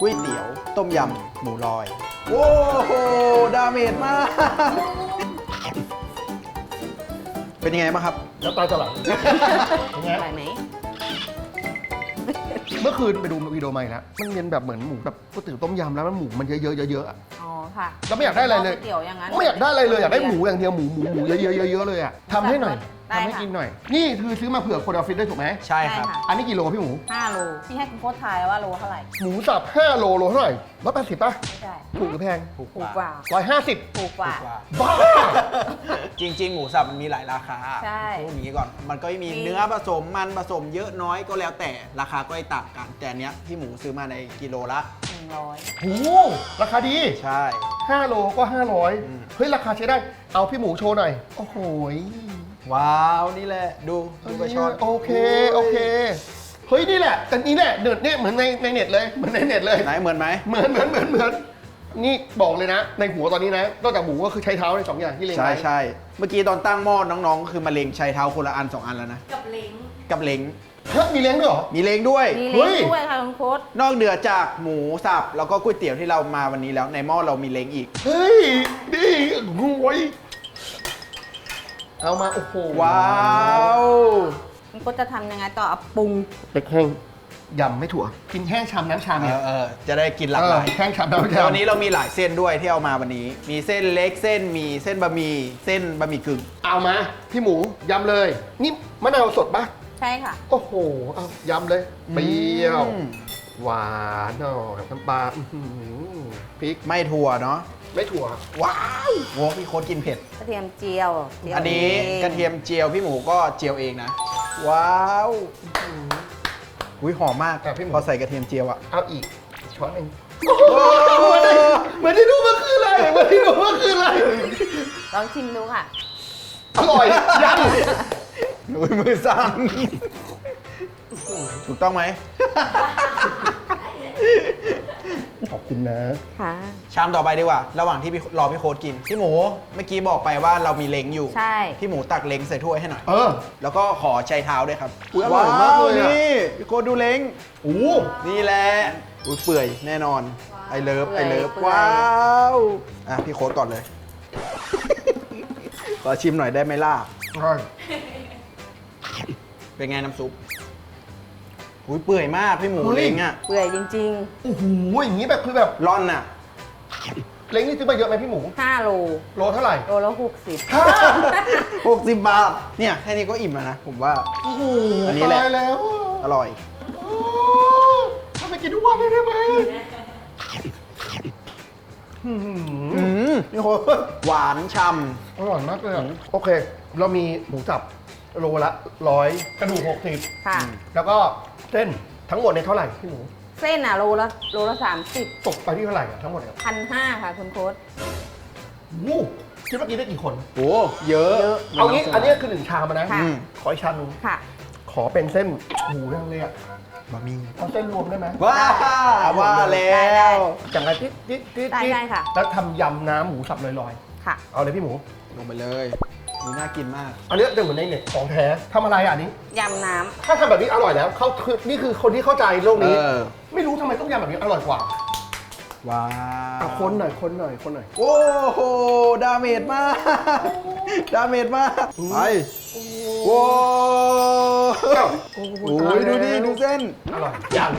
ก๋วยเตี๋ยวต้มยำหมูลอย โอ้โห ดาเมจมาก เป็นยังไงบ้างครับน้ำตาจะไหลเป็นไงอร่อยไหม เมื่อคืนไปดูวิดีโอใหม่แล้วมันเป็นแบบเหมือนหมูแบบก๋วยเตี๋ยวต้มยำแล้วมันหมูมันเยอะๆเยอะๆอะอ๋อ ค่ะเราไม่อยากได้อะไรเลย ก๋วเตี๋ยวอย่างนั้น ไม่อยากได้อะไรเลยอยากได้หมูอย่างเดียวหมูหมูหมูเยอะๆเยอะๆเลยอะทำให้หน่อยได้ทำให้ค่ะ กินหน่อย นี่คือซื้อมาเผื่อคนออฟฟิศด้วยถูกไหมใช่ครับใช่ค่ะอันนี้กี่โลพี่หมู ห้าโลที่ให้คุณโค้ชทายว่าโลเท่าไหร่หมูสับ5โลโลเท่าไหร่ร้อยแปดสิบป่ะไม่ใช่ถูกหรือแพงถูกถูกกว่าร้อยห้าสิบถูกกว่า ถูกกว่า บ้า จริง ๆ หมูสับมันมีหลายราคาใช่พูดอย่างนี้ก่อน มันก็มีมีเนื้อผสมมันผสมเยอะน้อยก็แล้วแต่ราคาก็ต่างกัน แต่อันเนี้ยที่หมูซื้อมาในกิโลละ หนึ่งร้อยโอ้โหราคาดี ใช่ 5 โลก็ อืม 500 เฮ้ย ราคาใช้ได้ เอาพี่หมูโชว์หน่อย โอ้โหยว้าวนี่แหละ ดูดูกระชอนโอเค โอเค เฮ้ย นี่แหละแต่นี่แหละเดินเนี่ยเหมือนในในเน็ตเลย เหมือนในเน็ตเลย ไหนเหมือนไหม เหมือนเหมือนเหมือนเหมือน นี่บอกเลยนะ ในหัวตอนนี้นะ นอกจากหมูก็คือใช้เท้าในสองอย่างที่เล็งใช่ไว้ใช่เมื่อกี้ตอนตั้งหม้อน้องๆก็คือมาเลงใช้เท้าคนละอันสองอันแล้วนะ กับเล้งกับเล้งเฮ้ยมีเลี้ยงด้วยเหรอ มีเล้งด้วย มีเฮ้เล้งยด้วยค่ะคุณโค้ชนอกเหนือจากหมูสับแล้วก็ก๋วยเตี๋ยวที่เรามาวันนี้แล้วในหม้อเรามีเล้งอีก เฮ้ยนี่รวยเอามา โอ้โหว้าวคุณโค้ชจะทำยังไงต่อเอาปรุงเล็กแห้งยำไม่ถั่ว กินแห้งชามน้ำชามเอเนี่ยอเออจะได้กินหลากหลาย เออแห้งชามน้ำแต่ชามวันนี้เรามีหลายเส้นด้วยที่เอามาวันนี้ มีเส้นเล็กเส้นมีเส้นบะหมี่เส้นบะหมี่กึ่ง เอามา พี่หมูยำเลย นี่มะนาวสดปะ ใช่ค่ะ โอ้โหเอายำเลยเปรี้ยว อืมหวานหน่อยน้ำปลาอื้อหือพริกไม่ถั่วเนาะไม่ถั่วว้าวโว้พี่โค้ดกินเผ็ด กระเทียมเจียวเจียวอันนี้องกระเทียมเจียวพี่หมูก็เจียวเองนะ ว้าวอุ้ยหอมมากอะพี่หมู พอใส่กระเทียมเจียวอะเอาอีกช้อนหนึ่งเหมือนที่ดูเมื่อคืนเลยเหมือนที่ดูเมื่อคืนเลยลองชิมดูค่ะ อร่อยย อุ้ยมือสั่นถูกต้องไหมำขอบคุณนะ ค่ะ ชามต่อไปดีกว่า ระหว่างที่พี่รอพี่โค้ดกิน พี่หมูเมื่อกี้บอกไปว่าเรามีเล้งอยู่ ใช่ พี่หมูตักเล้งใส่ถ้วยให้หน่อย เออ แล้วก็ขอใช้เท้าด้วยครับอุ๊ยอร่อยมากเลยอะนี่พี่โค้ดดูเล้ง โอ้ นี่แหละอุ้ยเปื่อยแน่นอน ไอเลิฟ เปื่ไออยเลิฟ เปื่อย ว้าว อะ พี่โค้ดก่อนเลย ขอชิมหน่อยได้ไหมล่ะ อร่อย เป็นไงน้ำซุปอุ้ยเปื่อยมากพี่หมูเล้งอะเปื่อยจริงโอ้โหอย่างนี้แบบคือแบบร่อนอะ เล้งนี่ซื้อมาเยอะไหมพี่หมูๆ5โลโลเท่าไหร่โลละหกสิบหกสิบบาท เนี่ยแค่นี้ก็อิ่มแล้วนะ ผมว่า โอ้โหอันนี้แหละ ตายแล้วอร่อย โอ้ทำไมกินทุกวันเลยได้ไหมอื้อหืออืมพี่โค้ดหวานฉ่อร่อยมากเลยอะโอเค เรามีหมูสับ โลละร้อยกระดูกหกสิบค่ะ แล้วก็เส้นทั้งหมดในยเท่าไหร่พี่หมูเส้นอะโลละโลละสามสิบตกไปที่เท่าไหร่อะทั้งหมดเนี่ยพันห้าค่ะคุณโค้ชวู้คิดว่ากินได้กี่คนำโอ้เยอะเยอะเอางี้อันนี้คือหนึ่งชามอะนะค่ะอืมขออีกชามหนึงค่ะ ขอเป็นเส้นหมูนั่งเลยอะบะหมี่เอาเส้นรวมได้ไหมว้าว่าแล้ได้ได้ ว อย่างไรจิ๊ดจิ๊ดจิ๊ดได้จิ๊ดได้ค่ะ แล้วทำยำน้ำหมูสับลอยค่ะ ๆ เอาเลยพี่หมูลงไปเลย ดูน่ากินมาก อันนี้จะเหมือนในเน็ตของแท้ทำอะไรอะอันนี้ ยำน้ถ้าทำแบบนี้อร่อยแล้วเขาคือนี่คือคนที่เข้าใจโลกนี้ เออ ไม่รู้ทำไมต้องยำแบบนี้อร่อยกว่าว้าอะวคนหน่อยคนหน่อยคนหน่อย โอ้โห ดาเมจมาก ดาเมจมาก ไปโว้โอ้ยดูดิดูเส้น อร่อยยัง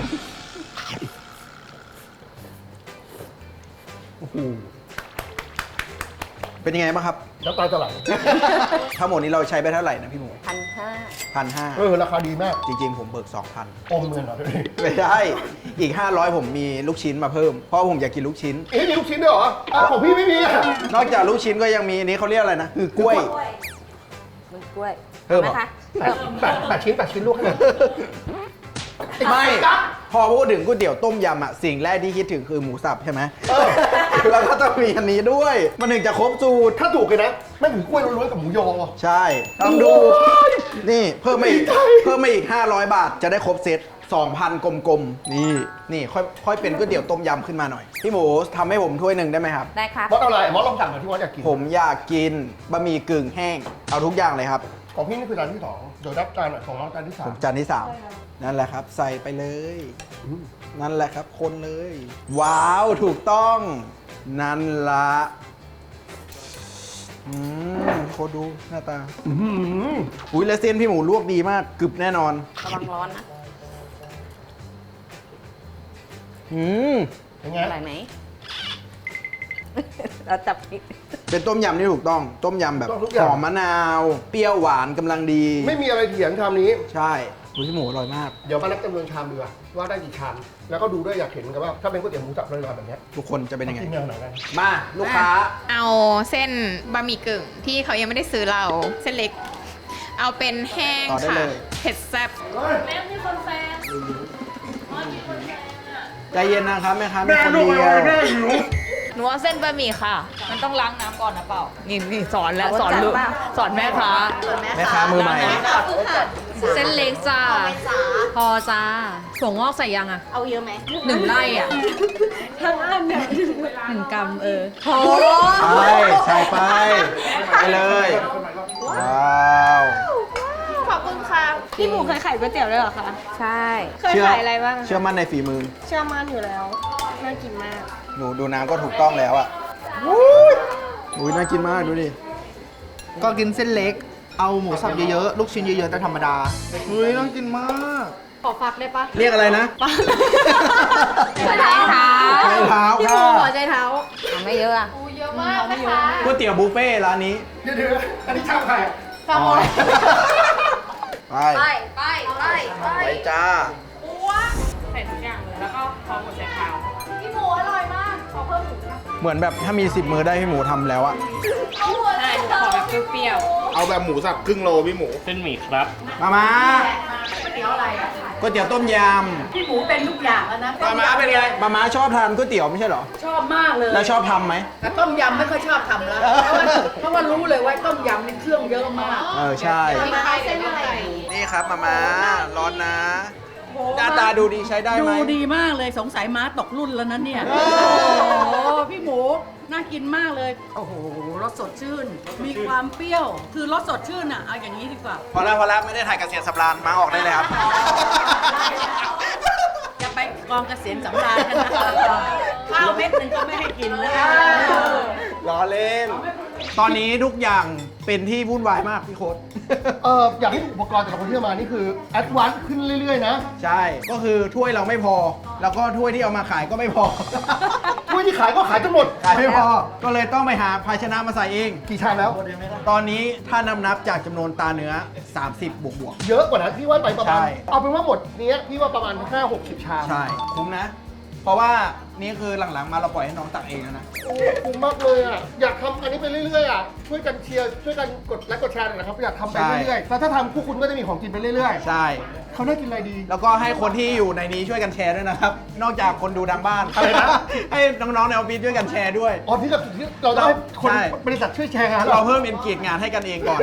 โอ้โหเป็นยังไงบ้างครับ น้ำตาจะไหลทั้งหมดนี้เราใช้ไปเท่าไหร่นะพี่หมูำพันห้าพันห้าเออราคาดีมาก จริง ๆ ผมเบิกสองพันอมเงินเหรอไม่ได้ อีก 500 ผมมีลูกชิ้นมาเพิ่ม เพราะผมอยากกินลูกชิ้น เอ๊ะมีลูกชิ้นด้วยเหรออะของพี่ไม่มีอะนอกจากลูกชิ้นก็ยังมีอันนี้เขาเรียกอะไรนะคือกล้วย มันกล้วยเพิ่มไหมเหรอคะแปดแปดแปดชิ้นแปดชิ้นลูกให้หน่อยไม่ พอพูดถึงก๋วยเตี๋ยวต้มยำอะสิ่งแรกที่คิดถึงคือหมูสับใช่ไหม เออ แล้วก็ต้องมีอันนี้ด้วย มันถึงจะครบสูตร ถ้าถูกเลยนะไม่ถึงกล้วยล้วนๆกับหมูยอใช่ต้องดู โอ้ยนี่เพิ่มมาอีก ดีใจ เพิ่มมาอีก 500 บาท จะได้ครบเซต2,000 กลมๆ นี่ นี่ค่อยค่อยเป็นก๋วยเตี๋ยวต้มยำขึ้นมาหน่อย พี่หมูทำให้ผมถ้วยหนึ่งได้ไหมครับ ได้ครับ มอสเอาอะไรมอสลองสั่งหน่อยที่มอสอยากกิน ผมอยากกินบะหมี่กึ่งแห้ง เอาทุกอย่างเลยครับ ของพี่นี่คือจานที่สองเดี๋ยวรับจานหน่อยของน้องจานที่สาผมมจานที่สามนั่นแหละครับ ใส่ไปเลยอืมนั่นแหละครับ คนเลย ว้าว ถูกต้อง นั่นละอืมโคตรดูหน้าตาอื้อหืออุ้ยแล้วเส้นพี่หมูลวกดีมากกรึบแน่นอน ระวังร้อนนะอืมเป็นไง อร่อยไหม เราจับพริกเป็นต้มยำที่ถูกต้อง ต้มยำแบบต้องทุกอย่างหอมมะนาว เปรี้ยวหวานกำลังดี ไม่มีอะไรเถียงชามนี้ ใช่ อุ้ยพี่หมูอร่อยมาก เดี๋ยวมานับจำนวนชามดีกว่าว่าได้กี่ชาม แล้วก็ดูด้วยอยากเห็นกันว่าถ้าเป็นก๋วยเตี๋ยวหมูสับลอยๆแบบเนี้ยทุกคนจะเป็นยังไง กินแนวไหนกันมาลูกค้า เอาเส้นบะหมี่กึ่งที่เขายังไม่ได้ซื้อเราเส้นเล็ก เอาเป็นแห้งต่อได้ค่ะเลย เผ็ดแซ่บใจเย็นนะครับแม่ค้ามีคนเดียว ห นูเอาเส้นบะหมี่ค่ะ มันต้องล้างน้ำก่อนนะเปล่านี่นี่สอนแล้วเอาสอนจัดลูกเปล่าสอนแม่ค้า แม่ค้ามือใหม่ เส้นเล็กจ้า พอจ้าถั่วงอกใส่ยังอะ เอาเยอะไหมหนึ่งไร่อะ ทั้งอันเนี่ยหนึ่งกำเออโอ้ไปใส่ไป ไปเลย ว้าวขอบคุณค่ะ พี่หมูเคยขายก๋วยเตี๋ยวด้วยเหรอคะ ใช่ เคยขายอะไรบ้าง เชื่อมั่นในฝีมือ เชื่อมั่นอยู่แล้ว น่ากินมากหนูดูน้ำก็ถูกต้องแล้วอะอุ้ยน่ากินมากดูดิ ก็กินเส้นเล็ก เอาหมูสับเยอะๆ ลูกชิ้นเยอะๆ แต่ธรรมดาอุ้ยน่ากินมาก ขอฟักได้ปะเรียกอะไรนะ หัวใจเท้าใจเท้าพี่หมูค่ะหัวใจเท้าเอาไม่เยอะอะเยอะมากนะคะก๋วยเตี๋ยวบุฟเฟ่ต์ร้านนี้ เดี๋ยวๆอันนี้ชามใครอ๋อไปไปไปไปไปไปจ้าใส่ทุกอย่างเลย แล้วก็พอหมดใส่ข้า เหมือนแบบถ้ามี 10 มือได้พี่หมูทำแล้วอะใช่หนูขอแบบเปรี้ยวเอาแบบหมูสับครึ่งโลพี่หมู เส้นหมี่ครับ มามาก๋วยเตี๋ยวอะไรก๋วยเตี๋ยวต้มยำพี่หมูเป็นทุกอย่างแล้วนะมามาเป็นไงมามาชอบทานก๋วยเตี๋ยวไม่ใช่เหรอ ชอบมากเลยแล้วชอบทำไหม แต่ต้มยำไม่ค่อยชอบทำแล้วเพราะว่าเพราะว่ารู้เลยว่าต้มยำนี่เครื่องเยอะมาก เออ ใช่ มาเส้นอะไร นี่ครับมามาร้อนนะ หน้าตาดูดีใช้ได้ดูไหมดีมากเลยสงสัยม้าตกรุ่นแล้วนะเนี่ยเอโอ้อโห พี่หมู น่ากินมากเลย โอ้โห รสสดชื่น มีความเปรี้ยว คือรสสดชื่นอะ เอาอย่างนี้ดีกว่า พอแล้วพอแล้วไม่ได้ถ่ายเกษตรสำราญมาออกได้เลยครับ จะไปกองเกษียณสำราญกันนะข้าวเม็ดหนึ่งก็ไม่ให้กินแล้ว ล้อเล่น ตอนนี้ทุกอย่างเป็นที่วุ่นวายมากพี่โค้ด เอออยากให้อุปกรณ์แต่ละคนที่เอามานี่คือแอดวานซ์ขึ้นเรื่อยๆนะใช่ ก็คือถ้วยเราไม่พอ แล้วก็ถ้วยที่เอามาขายก็ไม่พอ ถ้วยที่ขายก็ขายจนหมดขายไม่พอ ก็เลยต้องไปหาภาชนะมาใส่เอง กี่ชามแล้ว ตอนนี้ถ้านำนับจากจำนวนตาเนื้อ 30 บวกบวก เยอะกว่านั้นพี่ว่าไปประมาณใช่เอาเป็นว่าหมดเนี้ยพี่ว่าประมาณ5-60 ชาม ๆใช่ คุ้มนะ เพราะว่า นี่คือหลังๆ มาเราปล่อยให้น้องตักเองแล้วนะ โอ้คุ้มมากเลยอะ อยากทำอันนี้ไปเรื่อยๆอะ ช่วยกันเชียร์ ช่วยกันกดไลค์กดแชร์หน่อยนะครับ อยากทำไปใช่เรื่อยๆ แล้วถ้าทำคู่คุณก็จะมีของกินไปเรื่อยใช่ ๆ เขาน่ากินอะไรดี แล้วก็ให้คนที่อยู่ในนี้ช่วยกันแชร์ด้วยนะครับ นอกจากคนดูทางบ้าน อะไรนะ ให้น้องๆในออฟฟิศช่วยกันแชร์ด้วย อ๋อที่กับที่เราจะให้คนใช่ บริษัทช่วยแชร์งานเราเราเพิ่มเอนเกจงานให้กันเองก่อน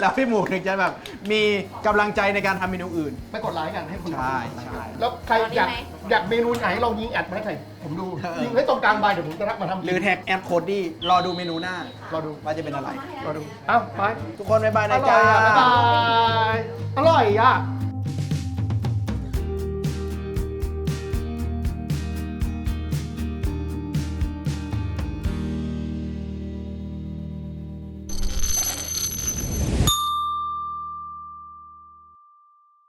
แล้วพี่หมูถึงจะแบบมีกำลังใจในการทำเมนูอื่น ไปกดไลค์กันให้คุณใช่ใช่ แล้วใครอยากอยากเมนูไหนลองยิงแอดมาให้ใครผมดูเออ ยิงให้ตรงกลางใบเดี๋ยวผมจะรับมาทำหรือแท็กแอปโคดดี้รอดูเมนูหน้า รอดู ว่าจะเป็นอะไร รอดู เอ้าไปทุกคนบ๊ายบายอนะร่อจ๊ะ ยอะบ๊ายบายอร่อยอะ